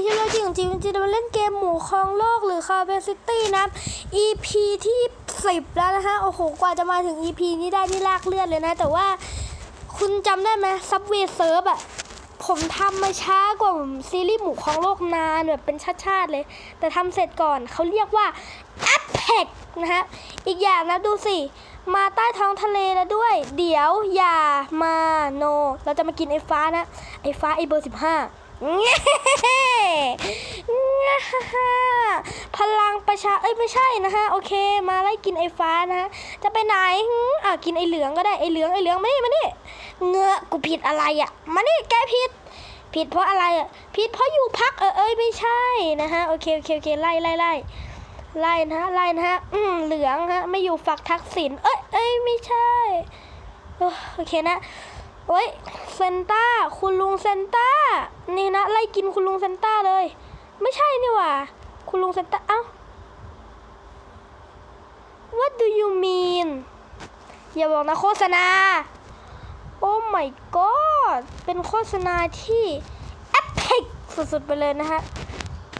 ที่เราจริงจริงๆจะมาเล่นเกมหมู่ครองโลกหรือคาเบซิตี้นะ EP ที่สิบแล้วนะฮะโอ้โหกว่าจะมาถึง EP นี้ได้นี่ลากเลือดเลยนะ แต่ว่าคุณจำได้ไหมซับเวเซิร์ฟอะผมทำมาช้ากว่าซีรีส์หมู่ครองโลกนานแบบเป็นชาติๆเลย แต่ทำเสร็จก่อนเขาเรียกว่า a p e x นะฮะอีกอย่างนะดูสิมาใต้ท้องทะเลแล้วด้วย เดี๋ยวอย่ามาโน เราจะมากินไอ้ฟ้านะ ไอ้ฟ้าไอ้เบอร์สิบห้า พลัง ประชาเอ้ยไม่ใช่นะฮะโอเค มาไล่กินไอ้ฟ้านะฮะจะไปไหนอะกินไอ้เหลืองก็ได้ไอ้เหลืองไอ้เหลืองมานี่มานี่เงอะกูผิดอะไรอะมานี่แกผิด ผิดเพราะอะไรอะผิดเพราะอยู่พักเออเอ้ยไม่ใช่นะฮะโอเคโอเคโอเคไล่ไล่ไล่ไล่นะฮะไล่นะฮะอืมเหลืองฮะไม่อยู่ฝักทักษิณเอ้ยเอ้ยไม่ใช่โอเคนะโอ้ยเซนต้าคุณลุงเซนต้านี่นะไล่กินคุณลุงเซนต้าเลย ไม่ใช่นี่หว่า คุณลุงเซนต้าเอ้า What do you mean อย่าบอกนะโฆษณาโอ้ my god เป็นโฆษณาที่แอปเ c สุดๆไปเลยนะฮะ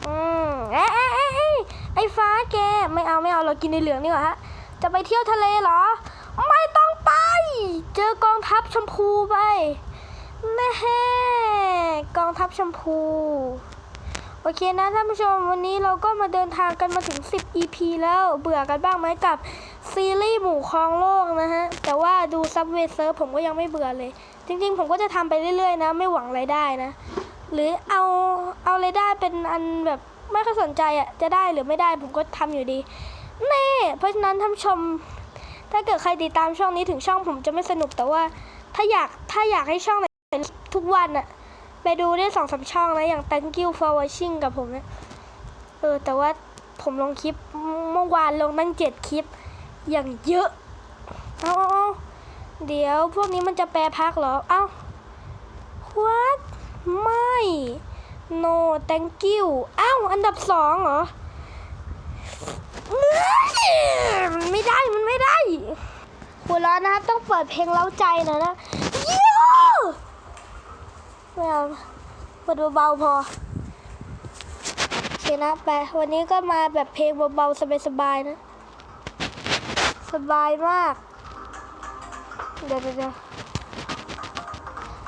อืมเอ้ยเอ้ยเอ้ยไอ้ฟ้าแก ไม่เอาไม่เอาเรากินในเหลืองนี่หว่าฮะ จะไปเที่ยวทะเลเหรอ ไม่ต้องไป เจอกองทัพชมพูไปแน่กองทัพชมพู โอเคนะท่านผู้ชมวันนี้เราก็มาเดินทางกันมาถึง 10 EP แล้วเบื่อกันบ้างไหมกับซีรีส์หมู่ครองโลกนะฮะ แต่ว่าดูซับเวเซอร์ผมก็ยังไม่เบื่อเลย จริง ๆ ผมก็จะทำไปเรื่อยๆนะ ไม่หวังรายได้นะ หรือเอาเอารายได้เป็นอันแบบไม่ค่อยสนใจอะจะได้หรือไม่ได้ผมก็ทำอยู่ดีเน่เพราะฉะนั้นท่านผู้ชม ถ้าเกิดใครติดตามช่องนี้ถึงช่องผมจะไม่สนุกแต่ว่าถ้าอยากถ้าอยากให้ช่องไหนเป็นทุกวันอะ ไปดูได้สองสามช่องนะ อย่าง thank you for watching กับผมเนะเออ แต่ว่าผมลงคลิปเมื่อวานลงตั้งเจ็ดคลิป อย่างเยอะ เอาเอาเอาเดี๋ยวพวกนี้มันจะแปรพักเหรอ เอา what ไม่ no thank you อ้า อันดับสองเหรอ มันไม่ได้ มันไม่ได้หัวร้อนนะต้องเปิดเพลงเล้าใจหน่อยนะ ไม่เอาเปิดเบาๆพอโอเคนะไปวันนี้ก็มาแบบเพลงเบาๆสบายๆนะ สบายมาก เดี๋ยวเดี๋ยว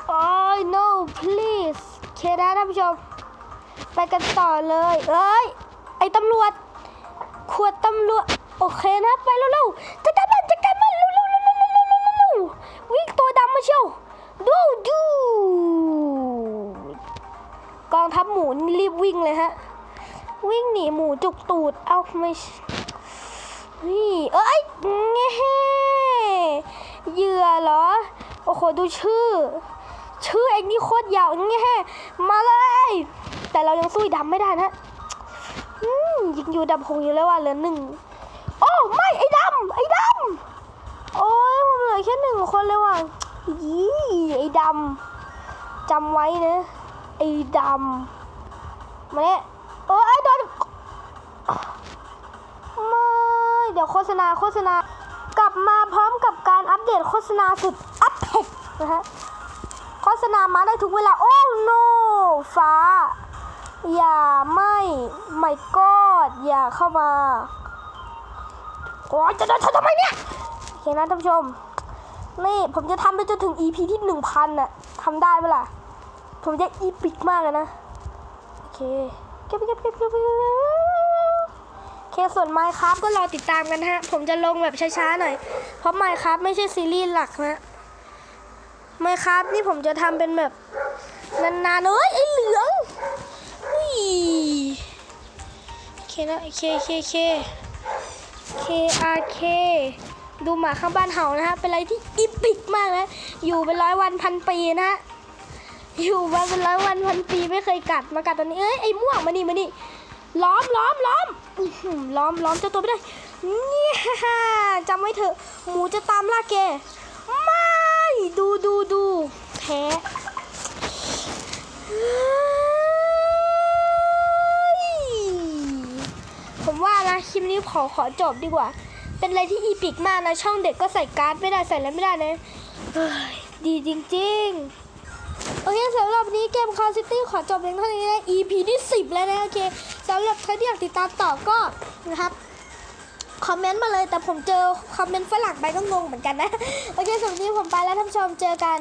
โอ้ย no please เคนะท่านผู้ชม ไปกันต่อเลย เอ้ย ไอ้ตำรวจ ขวดตำรวจ โอเค นี่รีบวิ่งเลยฮะ วิ่งหนีหมูจุกตูด เอาไม่นี่เอ้ยเงี้เหยื่อเหรอ โอ้โห ดูชื่อ ชื่อเองนี่โคตรยาวเงี้มาเลย แต่เรายังสู้อีดำไม่ได้นะอืมยิงอยู่ดำคงอยู่แล้วว่าเหลือหนึ่งโอ้ไม่ไอ้ดำไอ้ดำโอ้ยผมเหลือแค่หนึ่งคนเลยว่ะยี่ไอ้ดำจำไว้นะ ไอ้ดำ มาเนี่ยเออไอ้โดนไม่เดี๋ยวโฆษณาโฆษณากลับมาพร้อมกับการอัปเดตโฆษณาสุดอัปเดตนะฮะโฆษณามาได้ทุกเวลา โอ้ no ฟ้า อย่าไม่ไม่กอดอย่าเข้ามาโอ้ยจะเดินชนทำไมเนี่ยโอเคนะท่านผู้ชม นี่ผมจะทำไปจนถึง EP ที่หนึ่งพันน่ะทำได้ไหมล่ะผมจะอีพิกมากเลยนะ เคเก็บเก็บเก็บเก็บเก็บเคส่วน Minecraft ก็รอติดตามกันฮะ ผมจะลงแบบช้าๆหน่อย เพราะ Minecraft ไม่ใช่ซีรีส์หลักนะ Minecraft นี่ผมจะทำเป็นแบบนานๆเอ้ยไอเหลืองอุ้ยเคนะโอเคโอเคอเค K R K ดูหมาข้างบ้านเห่านะฮะ เป็นอะไรที่อีพิกมากนะ อยู่เป็นร้อยวันพันปีนะฮะ อยู่มาเป็นร้อยวันพันปีไม่เคยกัดมากัดตอนนี้เอ้ยไอ้ม่วงมานี่มานี่ล้อมล้อมล้อมล้อมล้อมเจ้าตัวไม่ได้เนี่ยจำไว้เถอะหมูจะตามล่าแกไม่ดูดูดูแพ้ผมว่านะคลิปนี้ขอขอจบดีกว่า เป็นอะไรที่อีพิกมากนะ ช่องเด็กก็ใส่การ์ดไม่ได้ใส่อะไรไม่ได้เลยเฮ้ยดีจริง ๆ โอเคสำหรับนี้เกมคาซิตี้ขอจบเพียงเท่านี้นะ EP ที่ 10 แล้วนะโอเคสำหรับใครที่อยากติดตามต่อก็นะครับคอมเมนต์มาเลยแต่ผมเจอคอมเมนต์ฝรั่งไปก็งงเหมือนกันนะ โอเคสำหรับวันนี้ผมไปแล้วท่านผู้ชมเจอกัน